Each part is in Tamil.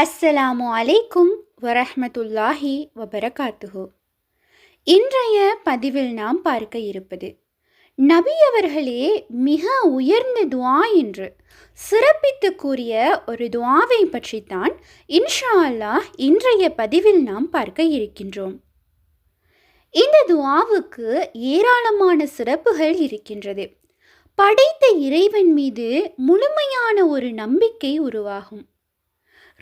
அஸ்ஸலாமு அலைக்கும் வரஹமத்துல்லாஹி வபரகாத்துஹு. இன்றைய பதிவில் நாம் பார்க்க இருப்பது நபி அவர்களே மிக உயர்ந்த துவா என்று சிறப்பித்து கூறிய ஒரு துவாவை பற்றித்தான் இன்ஷா அல்லாஹ் இன்றைய பதிவில் நாம் பார்க்க இருக்கின்றோம். இந்த துவாவுக்கு ஏராளமான சிறப்புகள் இருக்கின்றது. படைத்த இறைவன் மீது முழுமையான ஒரு நம்பிக்கை உருவாகும்.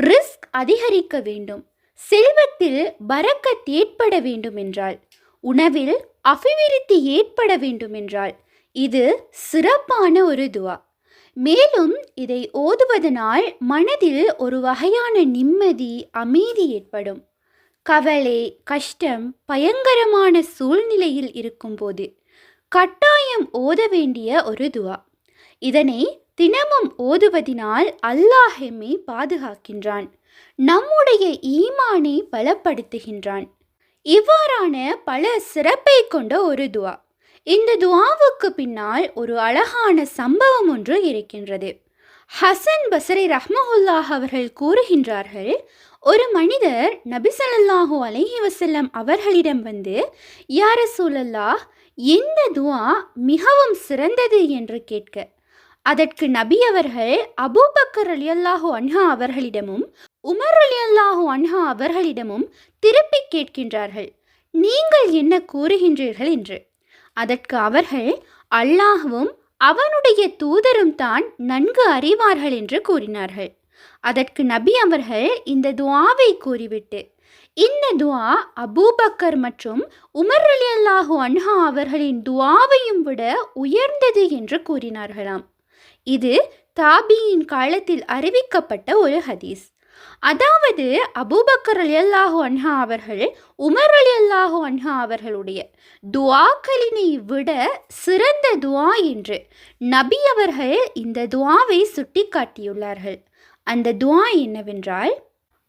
ரிஸ்க் அதிகரிக்க வேண்டும். செல்வத்தில் பரக்கத் ஏற்பட வேண்டும் என்றால் உணவில் அபிவிருத்தி ஏற்பட வேண்டும் என்றால் இது சிறப்பான ஒரு துவா. மேலும் இதை ஓதுவதனால் மனதில் ஒரு வகையான நிம்மதி அமைதி ஏற்படும். கவலை கஷ்டம் பயங்கரமான சூழ்நிலையில் இருக்கும்போது கட்டாயம் ஓத வேண்டிய ஒரு துவா. இதனை தினமும் ஓதுவதினால் அல்லாஹ் எம்மை பாதுகாக்கின்றான். நம்முடைய ஈமானை பலப்படுத்துகின்றான். இவ்வாறான பல சிறப்பை கொண்ட ஒரு துவா. இந்த துவாவுக்கு பின்னால் ஒரு அழகான சம்பவம் ஒன்று இருக்கின்றது. ஹசன் பசரி ரஹ்மஹுல்லாஹ் அவர்கள் கூறுகின்றார்கள் ஒரு மனிதர் நபிசல்லாஹூ அலஹி வசல்லம் அவர்களிடம் வந்து யார சூழல்லா எந்த துவா மிகவும் சிறந்தது என்று கேட்க. அதற்கு நபி அவர்கள் அபூபக்கர் அலி அல்லாஹு அன்ஹா அவர்களிடமும் உமர் அலி அல்லாஹு அன்ஹா அவர்களிடமும் திருப்பி கேட்கின்றார்கள். நீங்கள் என்ன கூறுகின்றீர்கள் என்று. அதற்கு அவர்கள் அல்லாஹுவும் அவனுடைய தூதரும் தான் நன்கு அறிவார்கள் என்று கூறினார்கள். அதற்கு நபி அவர்கள் இந்த துவாவை கூறிவிட்டு இந்த துவா அபூபக்கர் மற்றும் உமர் அலி அல்லாஹு அன்ஹா அவர்களின் துவாவையும் விட உயர்ந்தது என்று கூறினார்களாம். இது தாபியின் காலத்தில் அறிவிக்கப்பட்ட ஒரு ஹதீஸ். அதாவது அபூபக்கர் அலி அல்லாஹு அன்ஹா அவர்கள் உமர் அலி அல்லாஹு அன்ஹா அவர்களுடைய துவாக்களினை விட சிறந்த துவா என்று நபி அவர்கள் இந்த துவாவை சுட்டி காட்டியுள்ளார்கள் அந்த துவா என்னவென்றால்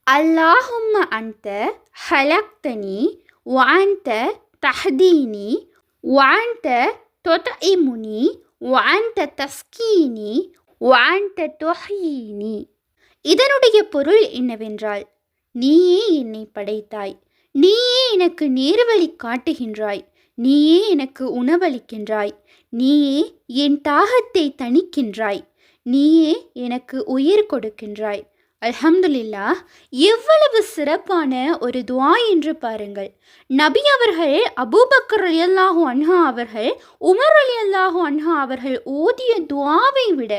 அல்லாஹும்ம அந்த ஹலக்தனி வாந்த தஹதீனி வாந்த தொதஇமுனி வாந்த தஸ்கீனி வாந்த தொஹீனி இதனுடைய பொருள் என்னவென்றால் நீயே என்னை படைத்தாய். நீயே எனக்கு நேர்வழி காட்டுகின்றாய். நீயே எனக்கு உணவளிக்கின்றாய். நீயே என் தாகத்தை தணிக்கின்றாய். நீயே எனக்கு உயிர் கொடுக்கின்றாய். அல்ஹம்துலில்லா எவ்வளவு சிறப்பான ஒரு துவா என்று பாருங்கள். நபி அவர்கள் அபூபக்கர் அலி அன்ஹா அவர்கள் உமர் அலி அல்லாஹு அன்ஹா அவர்கள் ஓதிய துவாவை விட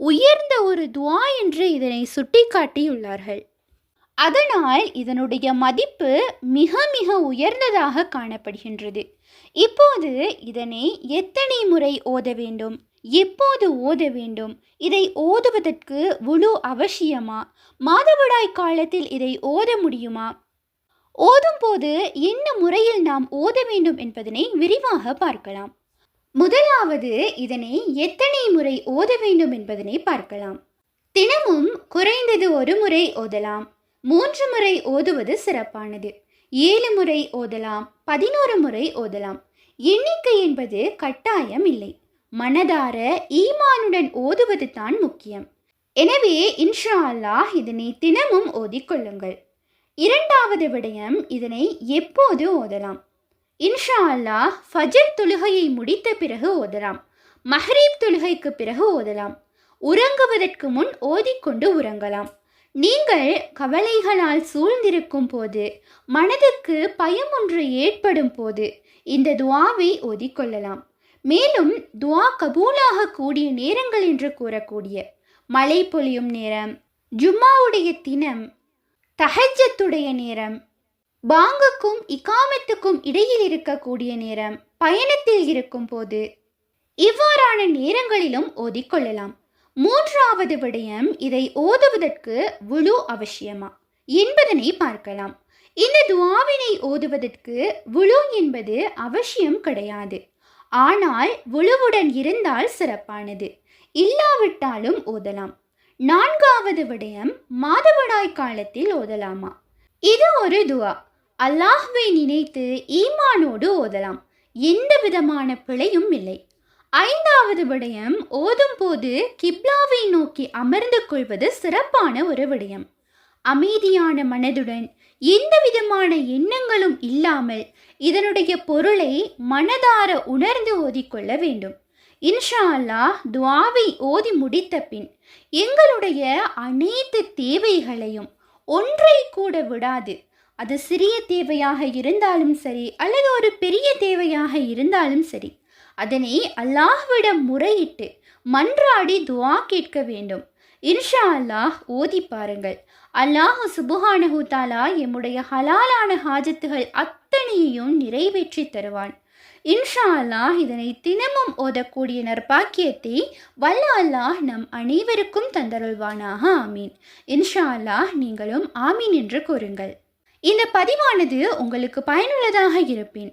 உயர்ந்த ஒரு துவா என்று இதனை சுட்டிக்காட்டியுள்ளார்கள். அதனால் இதனுடைய மதிப்பு மிக மிக உயர்ந்ததாக காணப்படுகின்றது. இப்போது இதனை எத்தனை முறை ஓத வேண்டும்? எப்போது ஓத வேண்டும்? இதை ஓதுவதற்கு முழு அவசியமா? மாதவிடாய் காலத்தில் இதை ஓத முடியுமா? ஓதும்போது என்ன முறையில் நாம் ஓத வேண்டும் என்பதனை விரிவாக பார்க்கலாம். முதலாவது இதனை எத்தனை முறை ஓத வேண்டும் என்பதனை பார்க்கலாம். தினமும் குறைந்தது ஒரு முறை ஓதலாம். மூன்று முறை ஓதுவது சிறப்பானது. ஏழு முறை ஓதலாம் பதினோரு முறை ஓதலாம். எண்ணிக்கை என்பது கட்டாயம் இல்லை. மனதார ஈமானுடன் ஓதுவது தான் முக்கியம். எனவே இன்ஷா அல்லாஹ் இதனை தினமும் ஓதிக்கொள்ளுங்கள் இரண்டாவது விடயம் இதனை எப்போது ஓதலாம்? இன்ஷா அல்லாஹ் ஃபஜர் தொழுகையை முடித்த பிறகு ஓதலாம். மஹரீப் தொழுகைக்கு பிறகு ஓதலாம். உறங்குவதற்கு முன் ஓதிக்கொண்டு உறங்கலாம். நீங்கள் கவலைகளால் சூழ்ந்திருக்கும் போது மனதுக்கு பயம் ஒன்று ஏற்படும் போது இந்த துவாவை ஓதிக்கொள்ளலாம். மேலும் துவா கபூலாக கூடிய நேரங்கள் என்று கூறக்கூடிய மழை பொழியும் நேரம் ஜும்மாவுடைய தினம் தஹஜத்துடைய நேரம் பாங்குக்கும் இக்காமத்துக்கும் இடையில் இருக்கக்கூடிய நேரம் பயணத்தில் இருக்கும் போது இவ்வாறான நேரங்களிலும் ஓதிக்கொள்ளலாம். மூன்றாவது விடயம் இதை ஓதுவதற்கு விழு அவசியமா? என்பதனை பார்க்கலாம். இந்த துவாவினை ஓதுவதற்கு விழு என்பது அவசியம் கிடையாது. ஆனால் உழுவுடன் இருந்தால் சிறப்பானது. இல்லாவிட்டாலும் ஓதலாம். நான்காவது விடயம் மாதவிடாய் காலத்தில் ஓதலாமா? இது ஒரு துவா. அல்லாஹ்வை நினைத்து ஈமானோடு ஓதலாம். எந்த விதமான பிழையும் இல்லை. ஐந்தாவது விடயம் ஓதும் போது கிப்லாவை நோக்கி அமர்ந்து கொள்வது சிறப்பான ஒரு விடயம். அமைதியான மனதுடன் எந்த விதமான எண்ணங்களும் இல்லாமல் இதனுடைய பொருளை மனதார உணர்ந்து ஓதிக்கொள்ள வேண்டும். இன்ஷா அல்லாஹ் துவாவை ஓதி முடித்த பின் எங்களுடைய அனைத்து தேவைகளையும் ஒன்றை கூட விடாது. அது சிறிய தேவையாக இருந்தாலும் சரி அல்லது ஒரு பெரிய தேவையாக இருந்தாலும் சரி அதனை அல்லாஹ்விடம் முறையிட்டு மன்றாடி துவா கேட்க வேண்டும். இன்ஷா அல்லாஹ் ஓதி பாருங்கள். அல்லாஹ் சுபுஹானஹு தாலா எம்முடைய ஹலாலான ஹாஜத்துகள் அத்தனையையும் நிறைவேற்றி தருவான். இன்ஷா அல்லாஹ் இதனை தினமும் ஓதக்கூடிய நற்பாக்கியத்தை வல்ல அல்லாஹ் நம் அனைவருக்கும் தந்தருள்வானாக. ஆமீன். இன்ஷா அல்லாஹ் நீங்களும் ஆமீன் என்று கூறுங்கள். இந்த பதிவானது உங்களுக்கு பயனுள்ளதாக இருப்பேன்